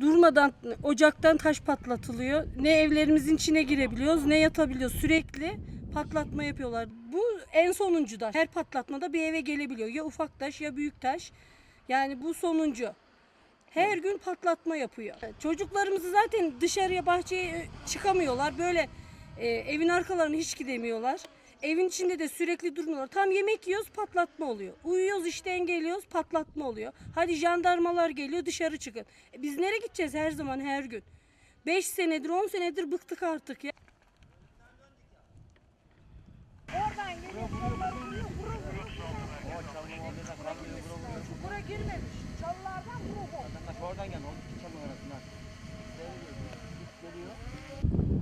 durmadan ocaktan taş patlatılıyor. Ne evlerimizin içine girebiliyoruz ne yatabiliyoruz. Sürekli patlatma yapıyorlar. Bu en sonuncu da. Her patlatmada bir eve gelebiliyor. Ya ufak taş ya büyük taş. Yani bu sonuncu. Her gün patlatma yapıyor. Çocuklarımızı zaten dışarıya bahçeye çıkamıyorlar. Böyle e, evin arkalarına hiç gidemiyorlar. Evin içinde de sürekli durmuyorlar. Tam yemek yiyoruz patlatma oluyor. Uyuyoruz işten geliyoruz patlatma oluyor. Hadi jandarmalar geliyor dışarı çıkın. E, biz nereye gideceğiz her zaman her gün? 5 senedir 10 senedir bıktık artık ya. Oradan geliyor.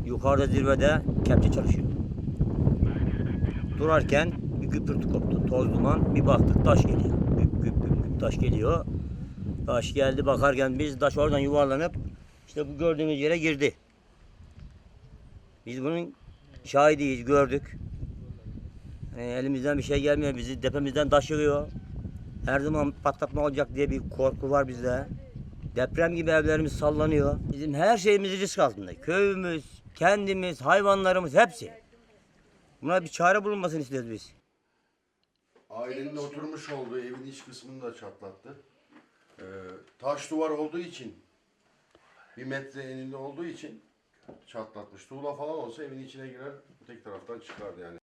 Yukarıda zirvede kepçe çalışıyor. Durarken bir güpürtü koptu. Toz duman. Bir baktık taş geliyor. Güp güp güp güp taş geliyor. Taş geldi bakarken biz taş oradan yuvarlanıp işte bu gördüğünüz yere girdi. Biz bunun şahidiyiz gördük. Yani elimizden bir şey gelmiyor. Bizi tepemizden taş yığıyor. Her zaman patlatma olacak diye bir korku var bizde. Deprem gibi evlerimiz sallanıyor. Bizim her şeyimiz risk altında. Köyümüz, kendimiz, hayvanlarımız hepsi. Buna bir çare bulunmasını istiyoruz biz. Ailenin oturmuş olduğu evin iç kısmını da çatlattı. Ee, taş duvar olduğu için bir metre eninde olduğu için çatlatmış. Tuğla falan olsa evin içine girer, tek taraftan çıkardı yani.